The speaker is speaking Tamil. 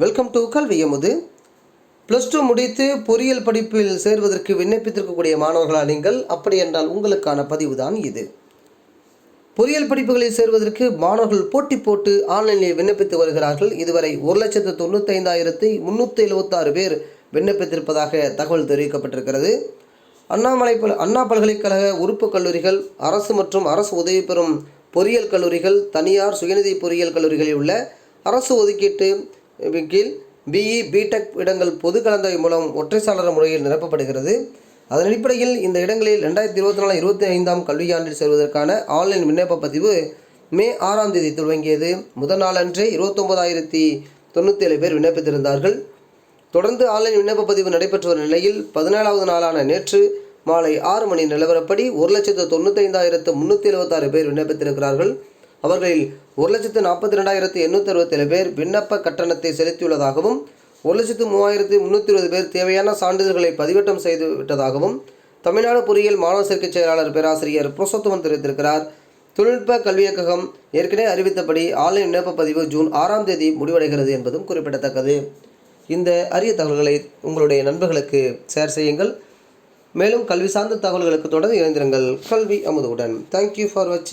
வெல்கம் டு கல்வி எமுது. ப்ளஸ் டூ முடித்து பொறியியல் படிப்பில் சேர்வதற்கு விண்ணப்பித்திருக்கக்கூடிய மாணவர்களா நீங்கள்? அப்படி என்றால் உங்களுக்கான பதிவு தான் இது. பொறியியல் படிப்புகளில் சேர்வதற்கு மாணவர்கள் போட்டி போட்டு ஆன்லைனில் விண்ணப்பித்து வருகிறார்கள். இதுவரை ஒரு லட்சத்து தொண்ணூத்தைந்தாயிரத்தி முந்நூற்றி எழுபத்தாறு பேர் விண்ணப்பித்திருப்பதாக தகவல் தெரிவிக்கப்பட்டிருக்கிறது. அண்ணாமலை பல் அண்ணா பல்கலைக்கழக உறுப்பு கல்லூரிகள் அரசு மற்றும் அரசு உதவி பெறும் பொறியியல் கல்லூரிகள் தனியார் சுயநிதி பொறியியல் கல்லூரிகளில் உள்ள அரசு ஒதுக்கீட்டு கீழ் பிஇ பிடெக் இடங்கள் பொது கலந்தாய்வு மூலம் ஒற்றைச்சாளர முறையில் நிரப்பப்படுகிறது. அதன் அடிப்படையில் இந்த இடங்களில் ரெண்டாயிரத்தி இருபத்தி நாலு இருபத்தி ஐந்தாம் கல்வியாண்டில் சேர்வதற்கான ஆன்லைன் விண்ணப்ப பதிவு மே ஆறாம் தேதி துவங்கியது. முதல் நாளன்றே இருபத்தொன்பதாயிரத்தி தொண்ணூற்றேழு பேர் விண்ணப்பித்திருந்தார்கள். தொடர்ந்து ஆன்லைன் விண்ணப்ப பதிவு நடைபெற்று வரும் நிலையில் பதினேழாவது நாளான நேற்று மாலை ஆறு மணி நிலவரப்படி ஒரு லட்சத்து தொண்ணூத்தைந்தாயிரத்து முந்நூற்றி எழுபத்தாறு பேர் விண்ணப்பித்திருக்கிறார்கள். அவர்களில் ஒரு லட்சத்து நாற்பத்தி ரெண்டாயிரத்து எண்ணூற்றி அறுபத்தேழு பேர் விண்ணப்ப கட்டணத்தை செலுத்தியுள்ளதாகவும் ஒரு லட்சத்து மூவாயிரத்து முந்நூற்றி இருபது பேர் தேவையான சான்றிதழ்களை பதிவேற்றம் செய்து விட்டதாகவும் தமிழ்நாடு பொறியியல் மாணவர் சேர்க்கை செயலாளர் பேராசிரியர் புருஷோத்தமன் தெரிவித்திருக்கிறார். தொழில்நுட்ப கல்வியக்ககம் ஏற்கனவே அறிவித்தபடி ஆன்லைன் விண்ணப்ப பதிவு ஜூன் ஆறாம் தேதி முடிவடைகிறது என்பதும் குறிப்பிடத்தக்கது. இந்த அரிய தகவல்களை உங்களுடைய நண்பர்களுக்கு ஷேர் செய்யுங்கள். மேலும் கல்வி சார்ந்த தகவல்களுக்கு தொடர்ந்து இணைந்திருங்கள். கல்வி அமுதுடன் தேங்க்யூ ஃபார் வாட்சிங்